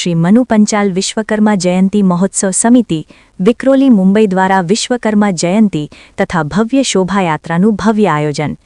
શ્રી મનુ પંચાલ વિશ્વકર્મા જયંતી મહોત્સવ સમિતિ, વિક્રોલી મુંબઈ દ્વારા વિશ્વકર્મા જયંતી તથા ભવ્ય શોભાયાત્રાનું ભવ્ય આયોજન.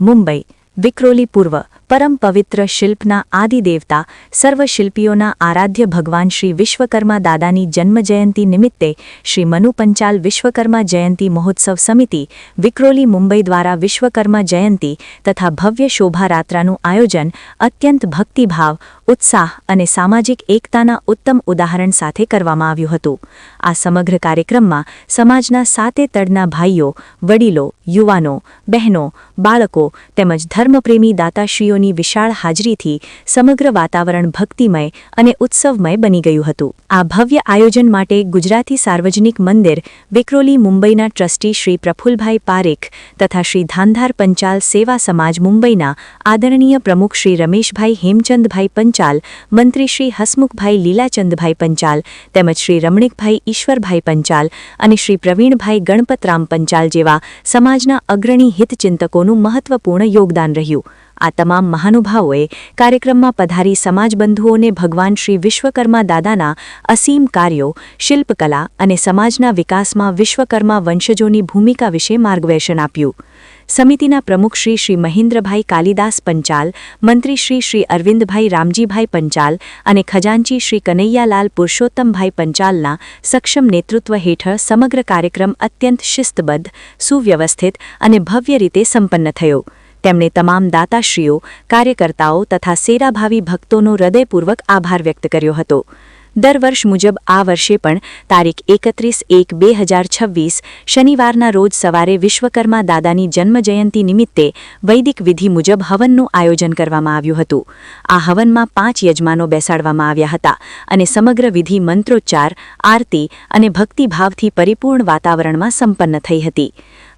મુંબઈ વિક્રોલી પૂર્વ પરમ પવિત્ર શિલ્પના આદિદેવતા સર્વ શિલ્પીઓના આરાધ્ય ભગવાન શ્રી વિશ્વકર્મા દાદાની જન્મજયંતિ નિમિત્તે શ્રી મનુ પંચાલ વિશ્વકર્મા જયંતી મહોત્સવ સમિતિ, વિક્રોલી મુંબઈ દ્વારા વિશ્વકર્મા જયંતી તથા ભવ્ય શોભાયાત્રાનું આયોજન અત્યંત ભક્તિભાવ, ઉત્સાહ અને સામાજિક એકતાના ઉત્તમ ઉદાહરણ સાથે કરવામાં આવ્યું હતું. આ સમગ્ર કાર્યક્રમમાં સમાજના સાતે તડના ભાઈઓ, વડીલો, યુવાનો, બહેનો, બાળકો તેમજ ધર્મપ્રેમી દાતાશ્રીઓની વિશાળ હાજરીથી સમગ્ર વાતાવરણ ભક્તિમય અને ઉત્સવમય બની ગયું હતું. આ ભવ્ય આયોજન માટે ગુજરાતી સાર્વજનિક મંદિર, વિક્રોલી મુંબઈના ટ્રસ્ટી શ્રી પ્રફુલભાઈ પારેખ તથા શ્રી ધાંધાર પંચાલ સેવા સમાજ મુંબઈના આદરણીય પ્રમુખ શ્રી રમેશભાઈ હેમચંદભાઈ પંચાલ, મંત્રી શ્રી હસમુખભાઈ લીલાચંદભાઈ પંચાલ તેમજ શ્રી રમણીકભાઈ ઈશ્વરભાઈ પંચાલ અને શ્રી પ્રવીણભાઈ ગણપતરામ પંચાલ જેવા સમાજના અગ્રણી હિતચિંતકોનું મહત્વપૂર્ણ યોગદાન રહ્યું. આ તમામ મહાનુભાવોએ કાર્યક્રમમાં પધારી સમાજબંધુઓને ભગવાન શ્રી વિશ્વકર્મા દાદાના અસીમ કાર્યો, શિલ્પકલા અને સમાજના વિકાસમાં વિશ્વકર્મા વંશજોની ભૂમિકા વિશે માર્ગદર્શન આપ્યું. સમિતિના પ્રમુખ શ્રી શ્રી મહેન્દ્રભાઈ કાલિદાસ પંચાલ, મંત્રી શ્રી શ્રી અરવિંદભાઈ રામજીભાઈ પંચાલ અને ખજાનચી શ્રી કનૈયાલાલ પુરુષોત્તમભાઈ પંચાલના સક્ષમ નેતૃત્વ હેઠળ સમગ્ર કાર્યક્રમ અત્યંત શિસ્તબદ્ધ, સુવ્યવસ્થિત અને ભવ્ય રીતે સંપન્ન થયો. તેમણે તમામ દાતાશ્રીઓ, કાર્યકર્તાઓ તથા સેરાભાવી ભક્તોનો હૃદયપૂર્વક આભાર વ્યક્ત કર્યો હતો. દર વર્ષ મુજબ આ વર્ષે પણ તારીખ એકત્રીસ એક બે હજાર છવ્વીસ, શનિવારના રોજ સવારે વિશ્વકર્મા દાદાની જન્મજયંતિ નિમિત્તે વૈદિક વિધિ મુજબ હવનનું આયોજન કરવામાં આવ્યું હતું. આ હવનમાં પાંચ યજમાનો બેસાડવામાં આવ્યા હતા અને સમગ્ર વિધિ મંત્રોચ્ચાર, આરતી અને ભક્તિભાવથી પરિપૂર્ણ વાતાવરણમાં સંપન્ન થઈ હતી.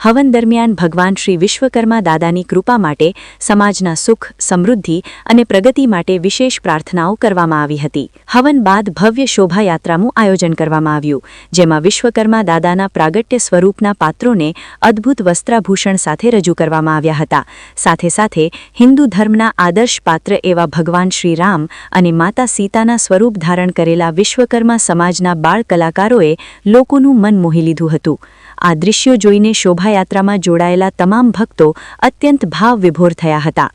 હવન દરમિયાન ભગવાન શ્રી વિશ્વકર્મા દાદાની કૃપા માટે સમાજના સુખ, સમૃદ્ધિ અને પ્રગતિ માટે વિશેષ પ્રાર્થનાઓ કરવામાં આવી હતી. હવન બાદ ભવ્ય શોભાયાત્રાનું આયોજન કરવામાં આવ્યું, જેમાં વિશ્વકર્મા દાદાના પ્રાગટ્ય સ્વરૂપના પાત્રોને અદ્ભુત વસ્ત્રાભૂષણ સાથે રજૂ કરવામાં આવ્યા હતા. સાથે સાથે હિન્દુ ધર્મના આદર્શ પાત્ર એવા ભગવાન શ્રી રામ અને માતા સીતાના સ્વરૂપ ધારણ કરેલા વિશ્વકર્મા સમાજના બાળ કલાકારોએ લોકોનું મન મોહી લીધું હતું. આ દૃશ્યો જોઈને શોભાયાત્રામાં જોડાયેલા તમામ ભક્તો અત્યંત ભાવ વિભોર થયા હતા.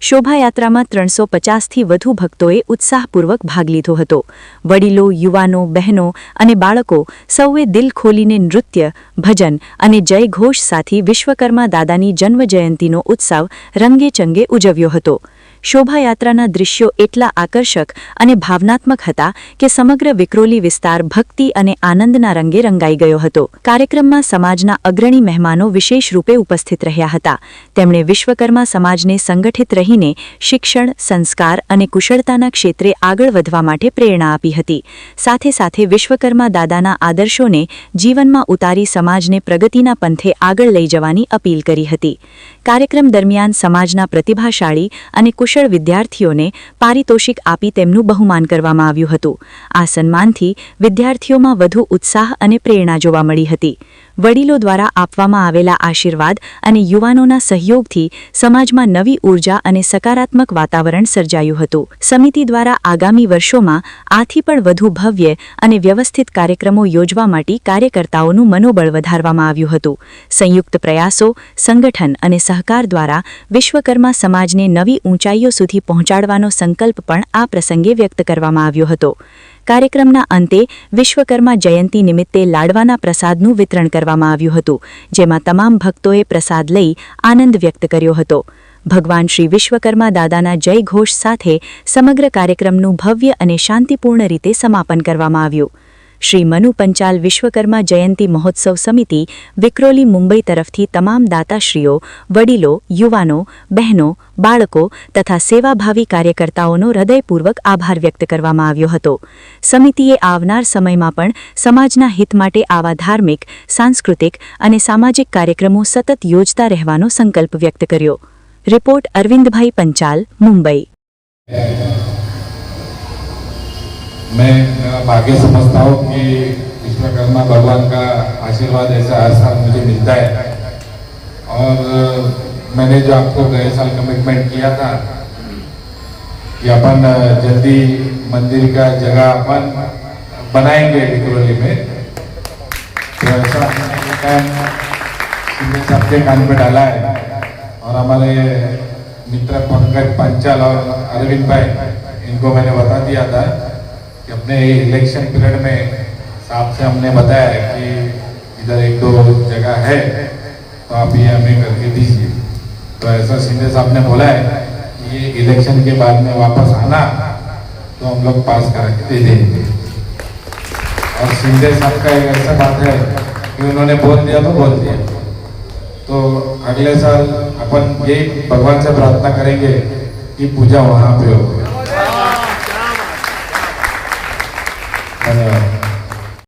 શોભાયાત્રામાં ત્રણસો પચાસથી વધુ ભક્તોએ ઉત્સાહપૂર્વક ભાગ લીધો હતો. વડીલો, યુવાનો, બહેનો અને બાળકો સૌએ દિલ ખોલીને નૃત્ય, ભજન અને જયઘોષ સાથે વિશ્વકર્મા દાદાની જન્મજયંતિનો ઉત્સવ રંગેચંગે ઉજવ્યો હતો. શોભાયાત્રાના દૃશ્યો એટલા આકર્ષક અને ભાવનાત્મક હતા કે સમગ્ર વિક્રોલી વિસ્તાર ભક્તિ અને આનંદના રંગે રંગાઈ ગયો હતો. કાર્યક્રમમાં સમાજના અગ્રણી મહેમાનો વિશેષ રૂપે ઉપસ્થિત રહ્યા હતા. તેમણે વિશ્વકર્મા સમાજને સંગઠિત રહીને શિક્ષણ, સંસ્કાર અને કુશળતાના ક્ષેત્રે આગળ વધવા માટે પ્રેરણા આપી હતી. સાથે સાથે વિશ્વકર્મા દાદાના આદર્શોને જીવનમાં ઉતારી સમાજને પ્રગતિના પંથે આગળ લઈ જવાની અપીલ કરી હતી. કાર્યક્રમ દરમિયાન સમાજના પ્રતિભાશાળી અને વિદ્યાર્થીઓને પારિતોષિક આપી તેમનું બહુમાન કરવામાં આવ્યું હતું. આ સન્માનથી વિદ્યાર્થીઓમાં વધુ ઉત્સાહ અને પ્રેરણા જોવા મળી હતી. વડીલો દ્વારા આપવામાં આવેલા આશીર્વાદ અને યુવાનોના સહયોગથી સમાજમાં નવી ઊર્જા અને સકારાત્મક વાતાવરણ સર્જાયું હતું. સમિતિ દ્વારા આગામી વર્ષોમાં આથી પણ વધુ ભવ્ય અને વ્યવસ્થિત કાર્યક્રમો યોજવા માટે કાર્યકર્તાઓનું મનોબળ વધારવામાં આવ્યું હતું. સંયુક્ત પ્રયાસો, સંગઠન અને સહકાર દ્વારા વિશ્વકર્મા સમાજને નવી ઊંચાઈઓ સુધી પહોંચાડવાનો સંકલ્પ પણ આ પ્રસંગે વ્યક્ત કરવામાં આવ્યો હતો. કાર્યક્રમના અંતે વિશ્વકર્મા જયંતિ નિમિત્તે લાડવાના પ્રસાદનું વિતરણ કરવામાં આવ્યું હતું, જેમાં તમામ ભક્તોએ પ્રસાદ લઈ આનંદ વ્યક્ત કર્યો હતો. ભગવાન શ્રી વિશ્વકર્મા દાદાના જય ઘોષ સાથે સમગ્ર કાર્યક્રમનું ભવ્ય અને શાંતિપૂર્ણ રીતે સમાપન કરવામાં આવ્યું. શ્રી મનુ પંચાલ વિશ્વકર્મા જયંતિ મહોત્સવ સમિતિ, વિક્રોલી મુંબઈ તરફથી તમામ દાતાશ્રીઓ, વડીલો, યુવાનો, બહેનો, બાળકો તથા સેવાભાવી કાર્યકર્તાઓનો હૃદયપૂર્વક આભાર વ્યક્ત કરવામાં આવ્યો હતો. સમિતિએ આવનાર સમયમાં પણ સમાજના હિત માટે આવા ધાર્મિક, સાંસ્કૃતિક અને સામાજિક કાર્યક્રમો સતત યોજતા રહેવાનો સંકલ્પ વ્યક્ત કર્યો. રિપોર્ટ અરવિંદભાઈ પંચાલ, મુંબઈ. मैं भाग्य समझता हूँ कि विश्वकर्मा भगवान का आशीर्वाद ऐसा हर साल मुझे मिलता है। और मैंने जो आपको गए साल कमिटमेंट किया था कि अपन जल्दी मंदिर का जगह अपन बनाएँगे विक्रोली में तो ऐसा हमने काम शिंदे साहब के कान पे डाला है। और हमारे मित्र पंकज पंचाल और अरविंद भाई, इनको मैंने बता दिया था। कि अपने इलेक्शन पीरियड में साहब से हमने बताया कि इधर एक दो जगह है तो आप ये हमें करके दीजिए। तो ऐसा शिंदे साहब ने बोला है कि ये इलेक्शन के बाद में वापस आना तो हम लोग पास करा के दे देंगे। और शिंदे साहब का एक ऐसा बात है कि उन्होंने बोल दिया तो बोल दिया। तो अगले साल अपन ये भगवान से प्रार्थना करेंगे कि पूजा वहाँ पे हो। and, uh,